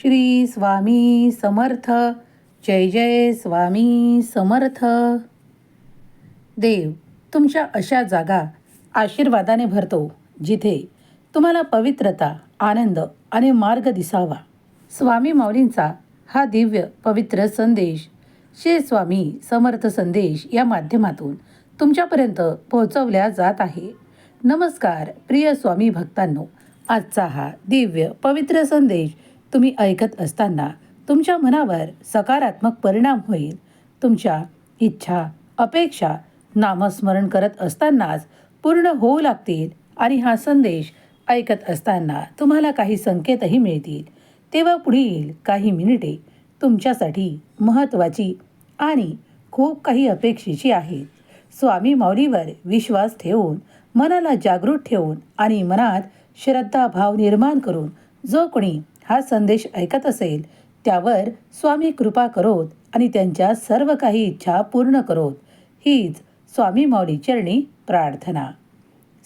श्री स्वामी समर्थ. जय जय स्वामी समर्थ. देव तुमच्या अशा जागा आशीर्वादाने भरतो जिथे तुम्हाला पवित्रता आनंद आणि मार्ग दिसावा. स्वामी माऊलींचा हा दिव्य पवित्र संदेश श्री स्वामी समर्थ संदेश या माध्यमातून तुमच्यापर्यंत पोहोचवल्या जात आहे. नमस्कार प्रिय स्वामी भक्तांनो. आजचा हा दिव्य पवित्र संदेश तुम्ही ऐकत असताना तुमच्या मनावर सकारात्मक परिणाम होईल. तुमच्या इच्छा अपेक्षा नामस्मरण करत असतानाच पूर्ण होऊ लागतील आणि हा संदेश ऐकत असताना तुम्हाला काही संकेतही मिळतील. तेव्हा पुढील काही मिनिटे तुमच्यासाठी महत्त्वाची आणि खूप काही अपेक्षेची आहेत. स्वामी माऊलीवर विश्वास ठेवून मनाला जागृत ठेवून आणि मनात श्रद्धाभाव निर्माण करून जो कोणी हा संदेश ऐकत असेल त्यावर स्वामी कृपा करोत आणि त्यांच्या सर्व काही इच्छा पूर्ण करोत. हीच स्वामी माऊली चरणी प्रार्थना.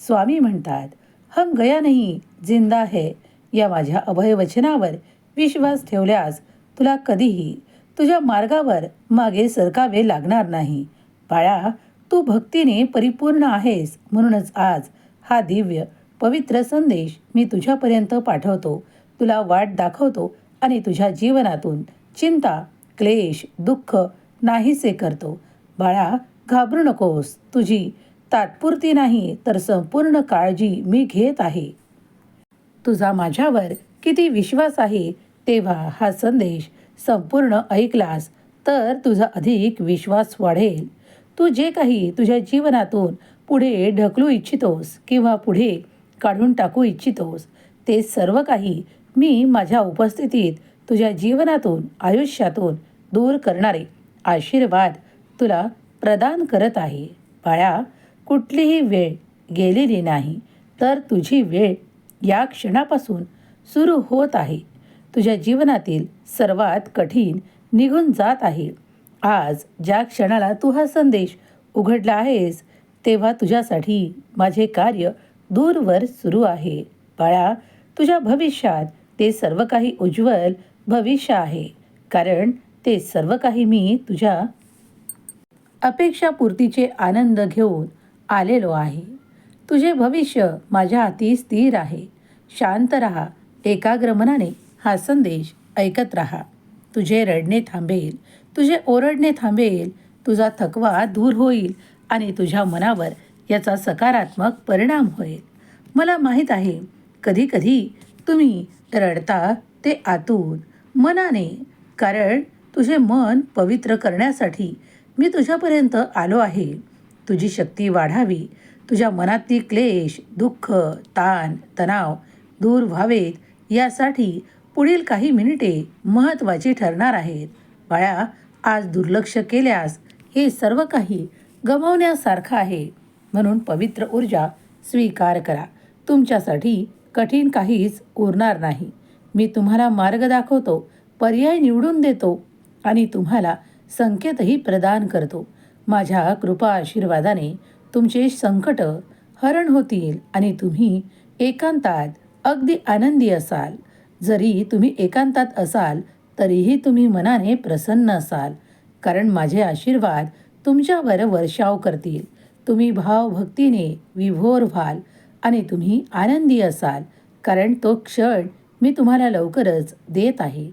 स्वामी म्हणतात हम गया नाही जिंदा है. या माझ्या अभयवचनावर विश्वास ठेवल्यास तुला कधीही तुझ्या मार्गावर मागे सरकावे लागणार नाही. बाळा तू भक्तीने परिपूर्ण आहेस म्हणूनच आज हा दिव्य पवित्र संदेश मी तुझ्यापर्यंत पाठवतो. तुला वाट दाखवतो आणि तुझ्या जीवनातून चिंता क्लेश दुःख नाहीसे करतो. बाळा घाबरू नकोस. तुझी तात्पुरती नाही तर संपूर्ण काळजी मी घेत आहे. तुझा माझ्यावर किती विश्वास आहे तेव्हा हा संदेश संपूर्ण ऐकलास तर तुझा अधिक विश्वास वाढेल. तू जे काही तुझ्या जीवनातून पुढे ढकलू इच्छितोस किंवा पुढे काढून टाकू इच्छितोस ते सर्व काही मी माझ्या उपस्थितीत तुझ्या जीवनातून आयुष्यातून दूर करणारे आशीर्वाद तुला प्रदान करत आहे. बाळा कुठलीही वेळ गेलेली नाही तर तुझी वेळ या क्षणापासून सुरू होत आहे. तुझ्या जीवनातील सर्वात कठीण निघून जात आहे. आज ज्या क्षणाला तू हा संदेश उघडला आहेस तेव्हा तुझ्यासाठी माझे कार्य दूरवर सुरू आहे. बाळा तुझ्या भविष्यात ते सर्व काही उज्ज्वल भविष्य आहे. कारण ते सर्व काही मी तुझ्या अपेक्षापूर्तीचे आनंद घेऊन आलेलो आहे. तुझे भविष्य माझ्या हाती स्थिर आहे. शांत रहा एकाग्र मनाने हा संदेश ऐकत राहा. तुझे रडणे थांबेल तुझे ओरडणे थांबेल तुझा थकवा दूर होईल आणि तुझ्या मनावर याचा सकारात्मक परिणाम होईल. मला माहीत आहे कधीकधी तुम्ही रडता ते आतून मनाने कारण तुझे मन पवित्र करण्यासाठी मी तुझ्यापर्यंत आलो आहे. तुझी शक्ती वाढावी. तुझ्या मनातली क्लेश दुःख ताण तणाव दूर व्हावेत. यासाठी पुढील काही मिनिटे महत्त्वाची ठरणार आहेत. बाळा आज दुर्लक्ष केल्यास हे सर्व काही गमावण्यासारखं आहे. म्हणून पवित्र ऊर्जा स्वीकार करा. तुमच्यासाठी कठीण काहीच उरणार नाही. मी तुम्हाला मार्ग दाखवतो पर्याय निवडून देतो आणि तुम्हाला संकेतही प्रदान करतो. माझ्या कृपा आशीर्वादाने तुमचे संकट हरण होतील आणि तुम्ही एकांतात अगदी आनंदी असाल. जरी तुम्ही एकांतात असाल तरीही तुम्ही मनाने प्रसन्न असाल. कारण माझे आशीर्वाद तुमच्यावर वर्षाव करतील. तुम्ही भावभक्तीने विभोर व्हाल. आणि तुम्ही आनंदी असाल कारण तो क्षण मी तुम्हाला लवकरच देत आहे.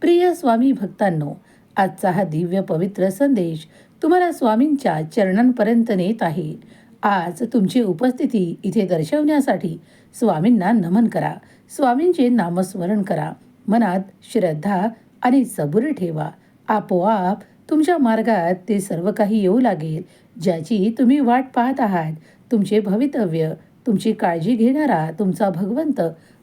प्रिय स्वामी भक्तांनो आजचा हा दिव्य पवित्र संदेश तुम्हाला स्वामींच्या चरणांपर्यंत नेत आहे. आज तुमची उपस्थिती इथे दर्शवण्यासाठी स्वामींना नमन करा. स्वामींचे नामस्मरण करा. मनात श्रद्धा आणि सबुरी ठेवा. आपोआप तुमच्या मार्गात ते सर्व काही येऊ लागेल ज्याची तुम्ही वाट पाहत आहात. तुमचे भवितव्य तुमची काळजी घेणारा तुमचा भगवंत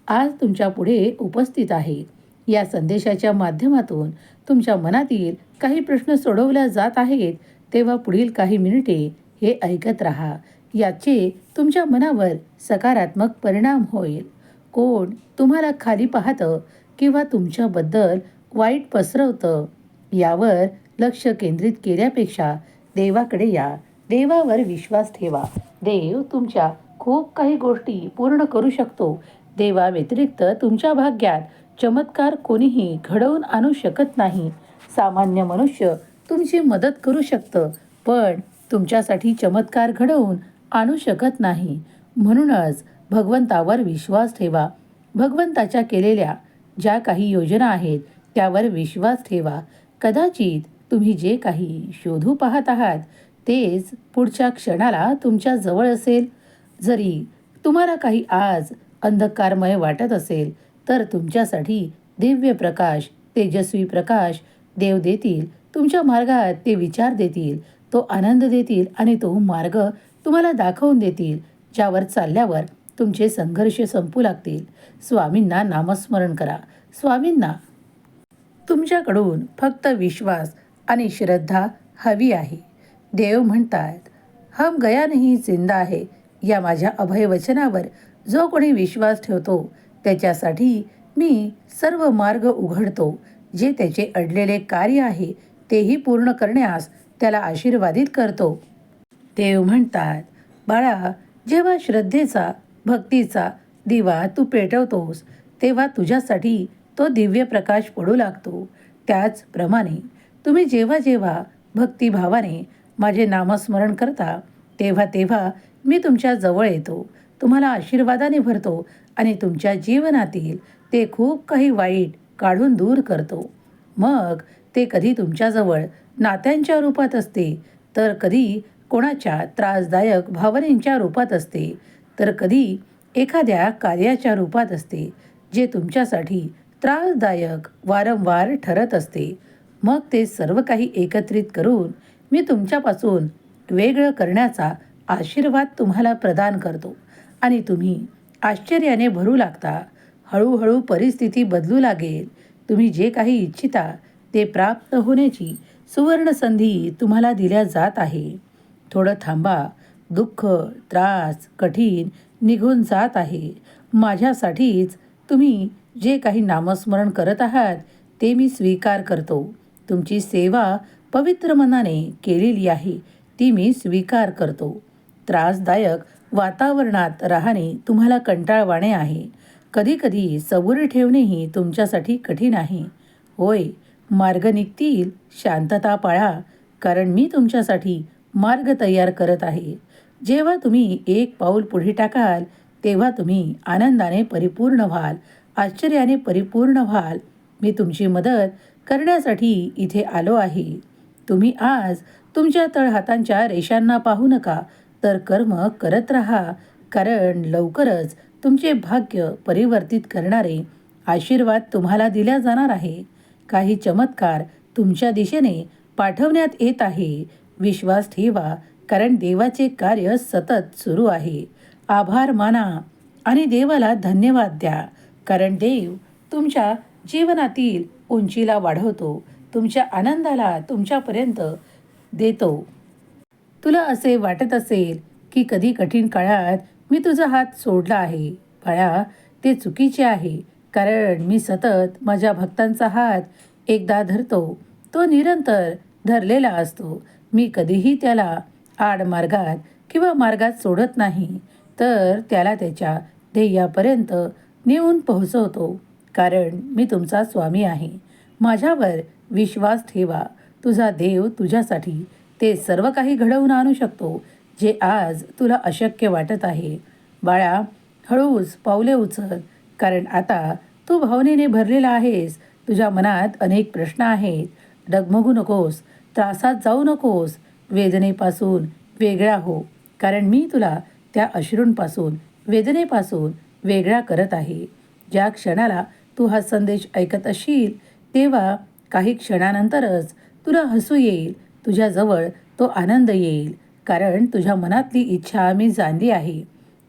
आज तुमच्यापुढे उपस्थित आहे. या संदेशाच्या माध्यमातून तुमच्या मनातील काही प्रश्न सोडवल्या जात आहेत तेव्हा पुढील काही मिनिटे हे ऐकत राहा. याचे तुमच्या मनावर सकारात्मक परिणाम होईल. कोण तुम्हाला खाली पाहतं किंवा तुमच्याबद्दल वाईट पसरवतं यावर लक्ष केंद्रित केल्यापेक्षा देवाकडे या. देवावर विश्वास ठेवा. देव तुमच्या खूप काही गोष्टी पूर्ण करू शकतो. देवा व्यतिरिक्त तुमच्या भाग्यात चमत्कार कोणीही घडवून आणू शकत नाही. सामान्य मनुष्य तुमची मदत करू शकतं पण तुमच्यासाठी चमत्कार घडवून आणू शकत नाही. म्हणूनच भगवंतावर विश्वास ठेवा. भगवंताच्या केलेल्या ज्या काही योजना आहेत त्यावर विश्वास ठेवा. कदाचित तुम्ही जे काही शोधू पाहत आहात तेच पुढच्या क्षणाला तुमच्या जवळ असेल. जरी तुम्हाला काही आज अंधकारमय वाटत असेल तर तुमच्यासाठी दिव्य प्रकाश तेजस्वी प्रकाश देव देतील तुमच्या मार्गात ते विचार देतील तो आनंद देतील आणि तो मार्ग तुम्हाला दाखवून देतील ज्यावर चालल्यावर तुमचे संघर्ष संपू लागतील. स्वामींना नामस्मरण करा. स्वामींना तुमच्याकडून फक्त विश्वास आणि श्रद्धा हवी आहे. देव म्हणतात हम गया नाही जिंदा आहे या माझ्या अभयवचनावर जो कोणी विश्वास ठेवतो त्याच्यासाठी मी सर्व मार्ग उघडतो जे त्याचे अडलेले कार्य आहे तेही पूर्ण करण्यास त्याला आशीर्वादित करतो. देव म्हणतात बाळा जेव्हा श्रद्धेचा भक्तीचा दिवा तू पेटवतोस तेव्हा तुझ्यासाठी तो दिव्य प्रकाश पडू लागतो. त्याचप्रमाणे तुम्ही जेव्हा जेव्हा भक्तिभावाने माझे नामस्मरण करता तेव्हा तेव्हा मी तुमच्या जवळ येतो. तुम्हाला आशीर्वादाने भरतो आणि तुमच्या जीवनातील ते खूप काही वाईट काढून दूर करतो. मग ते कधी तुमच्याजवळ नात्यांच्या रूपात असते तर कधी कोणाच्या त्रासदायक भावनेंच्या रूपात असते तर कधी एखाद्या कार्याच्या रूपात असते जे तुमच्यासाठी त्रासदायक वारंवार ठरत असते. मग ते सर्व काही एकत्रित करून मी तुमच्यापासून वेगळं करण्याचा आशीर्वाद तुम्हाला प्रदान करतो. आणि तुम्ही आश्चर्याने भरू लागता. हळूहळू परिस्थिती बदलू लागेल. तुम्ही जे काही इच्छिता ते प्राप्त होण्याची सुवर्ण संधी तुम्हाला दिल्या जात आहे. थोडं थांबा. दुःख त्रास कठीण निघून जात आहे. माझ्यासाठीच तुम्ही जे काही नामस्मरण करत आहात ते मी स्वीकार करतो. तुमची सेवा पवित्र मनाने केलेली आहे ती मी स्वीकार करतो. त्रासदायक वातावरणात राहणे तुम्हाला कंटाळवाणे आहे. कधीकधी सबूर ठेवणेही तुमच्यासाठी कठीण आहे. होय मार्ग निघतील शांतता पाळा कारण मी तुमच्यासाठी मार्ग तयार करत आहे. जेव्हा तुम्ही एक पाऊल पुढे टाकाल तेव्हा तुम्ही आनंदाने परिपूर्ण व्हाल आश्चर्याने परिपूर्ण व्हाल. मी तुमची मदत करण्यासाठी इथे आलो आहे. तुम्ही आज तुमच्या तळहातांच्या रेषांना पाहू नका. तर कर्म करत राहा कारण लवकरच तुमचे भाग्य परिवर्तित करणारे आशीर्वाद तुम्हाला दिल्या जाणार आहे. काही चमत्कार तुमच्या दिशेने पाठवण्यात येत आहे. विश्वास ठेवा कारण देवाचे कार्य सतत सुरू आहे. आभार माना आणि देवाला धन्यवाद द्या कारण देव तुमच्या जीवनातील उंचीला वाढवतो तुमच्या आनंदाला तुमच्यापर्यंत देतो. तुला असे वाटत असेल की कधी कठीण काळात मी तुझा हात सोडला आहे? बाळा ते चुकीचे आहे. कारण मी सतत माझ्या भक्तांचा हात एकदा धरतो. तो निरंतर धरलेला असतो. मी कधीही त्याला आड मार्गात किंवा मार्गात सोडत नाही. तर त्याला त्याच्या ध्येयापर्यंत नेऊन पोहोचवतो. कारण मी तुमचा स्वामी आहे. माझ्यावर विश्वास ठेवा. तुझा देव तुझ्यासाठी ते सर्व काही घडवून आणू शकतो जे आज तुला अशक्य वाटत आहे. बाळा हळूच पावले उचल कारण आता तू भावनेने भरलेला आहेस. तुझ्या मनात अनेक प्रश्न आहेत. डगमगू नकोस त्रासात जाऊ नकोस. वेदनेपासून वेगळा हो कारण मी तुला त्या अश्रूंपासून वेदनेपासून वेगळा करत आहे. ज्या क्षणाला तू हा संदेश ऐकत असशील तेव्हा काही क्षणानंतरच तुला हसू येईल. तुझ्याजवळ तो आनंद येईल कारण तुझ्या मनातली इच्छा मी जाणली आहे.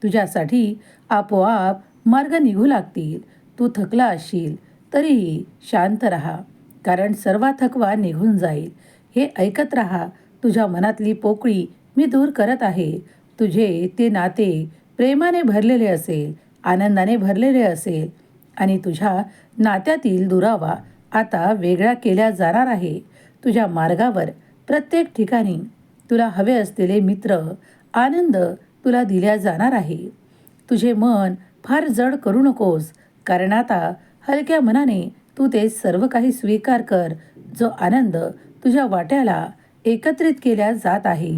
तुझ्यासाठी आपोआप मार्ग निघू लागतील. तू थकला असशील तरीही शांत राहा कारण सर्व थकवा निघून जाईल. हे ऐकत राहा तुझ्या मनातली पोकळी मी दूर करत आहे. तुझे ते नाते प्रेमाने भरलेले असेल आनंदाने भरलेले असेल आणि तुझ्या नात्यातील दुरावा आता वेगळा केला जाणार आहे. तुझ्या मार्गावर प्रत्येक ठिकाणी तुला हवे असलेले मित्र आनंद तुला दिल्या जाणार आहे. तुझे मन फार जड करू नकोस कारण आता हलक्या मनाने तू ते सर्व काही स्वीकार कर जो आनंद तुझ्या वाट्याला एकत्रित केल्या जात आहे.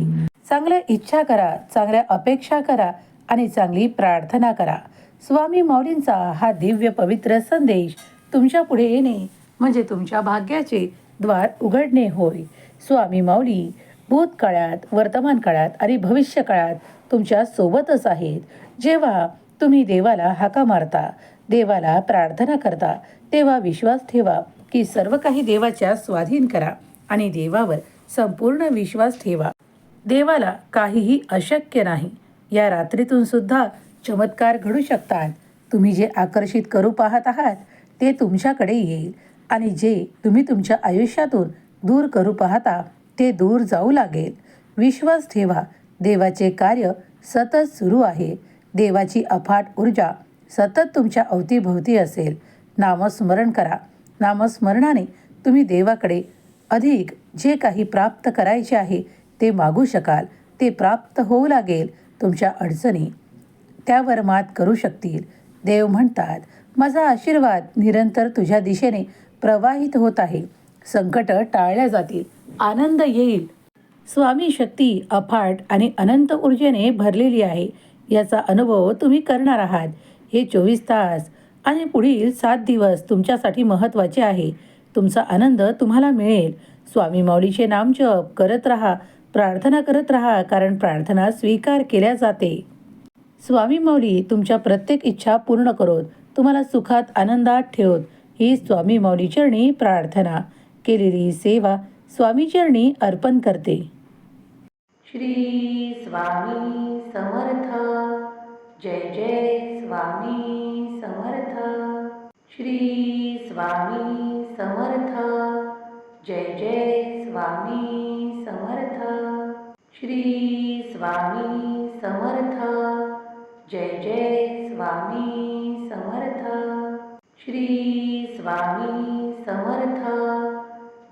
चांगल्या इच्छा करा चांगल्या अपेक्षा करा आणि चांगली प्रार्थना करा. स्वामी माऊलींचा हा दिव्य पवित्र संदेश तुमच्यापुढे येणे म्हणजे तुमच्या भाग्याचे द्वार उघडणे होय. स्वामी माऊली भूतकाळात वर्तमान काळात आणि भविष्य काळात तुमच्या सोबतच आहेत. जेव्हा तुम्ही देवाला हाका मारता देवाला प्रार्थना करता तेव्हा विश्वास ठेवा की सर्व काही देवाच्या स्वाधीन करा आणि देवावर संपूर्ण विश्वास ठेवा. देवाला काहीही अशक्य नाही. या रात्रीतून सुद्धा चमत्कार घडू शकतात. तुम्ही जे आकर्षित करू पाहत आहात ते तुमच्याकडे येईल आणि जे तुम्ही तुमच्या आयुष्यातून दूर करू पाहता ते दूर जाऊ लागेल. विश्वास ठेवा देवाचे कार्य सतत सुरू आहे. देवाची अफाट ऊर्जा सतत तुमच्या अवतीभोवती असेल. नामस्मरण करा. नामस्मरणाने तुम्ही देवाकडे अधिक जे काही प्राप्त करायचे आहे ते मागू शकाल. ते प्राप्त होऊ लागेल तुमच्या अडचणी. त्यावर मात करू शकतील. देव म्हणतात माझा आशीर्वाद निरंतर तुझ्या दिशेने प्रवाहित होत आहे. संकट टाळल्या जातील. आनंद येईल. स्वामी शक्ती अफाट आणि अनंत ऊर्जेने भरलेली आहे. याचा अनुभव तुम्ही करणार आहात. हे चोवीस तास आणि पुढील सात दिवस तुमच्यासाठी महत्त्वाचे आहे. तुमचा आनंद तुम्हाला मिळेल. स्वामी माऊलीचे नामजप करत राहा. प्रार्थना करत राहा कारण प्रार्थना स्वीकार केल्या जाते. स्वामी माऊली तुमच्या प्रत्येक इच्छा पूर्ण करोत. तुम्हाला सुखात आनंदात ठेवत. ही स्वामी माऊली चरणी प्रार्थना. केलेली सेवा स्वामीचरणी अर्पण करते. श्री स्वामी समर्थ. जय जय स्वामी समर्थ. श्री स्वामी समर्थ. जय जय स्वामी समर्थ. श्री स्वामी समर्थ. जय जय स्वामी समर्थ. श्री स्वामी समर्थ.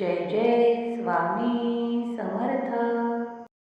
जय जय स्वामी समर्थ.